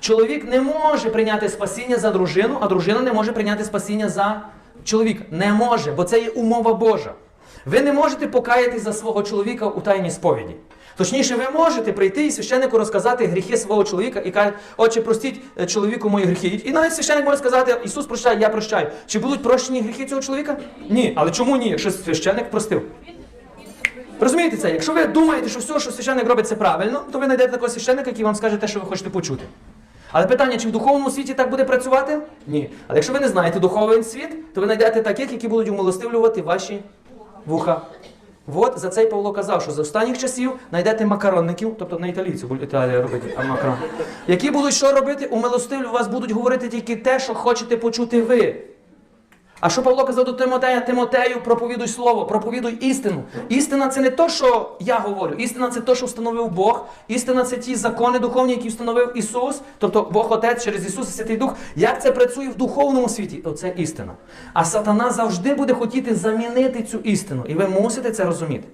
Чоловік не може прийняти спасіння за дружину, а дружина не може прийняти спасіння за чоловіка. Не може, бо це є умова Божа. Ви не можете покаятись за свого чоловіка у тайній сповіді. Точніше, ви можете прийти і священнику розказати гріхи свого чоловіка і каже, отче, простіть е, чоловіку мої гріхи. І навіть священник може сказати, Ісус прощає, я прощаю. Чи будуть прощені гріхи цього чоловіка? Ні. Але чому ні? Якщо священник простив. Розумієте це? Якщо ви думаєте, що все, що священник робить, це правильно, то ви знайдете такого священника, який вам скаже те, що ви хочете почути. Але питання, чи в духовному світі так буде працювати? Ні. Але якщо ви не знаєте духовний світ, то ви знайдете таких, які будуть умилостивлювати ваші вуха. От за це й Павло казав, що за останніх часів знайдете макаронників, тобто не італійців, бо Італія робить, а макарон, які будуть що робити? Умилостивлю вас будуть говорити тільки те, що хочете почути ви. А що Павло казав до Тимотея? Тимотею, проповідуй слово, проповідуй істину. Істина це не то, що я говорю. Істина це те, що встановив Бог. Істина це ті закони духовні, які встановив Ісус, тобто Бог Отець через Ісуса Святий Дух. Як це працює в духовному світі? Оце істина. А сатана завжди буде хотіти замінити цю істину. І ви мусите це розуміти.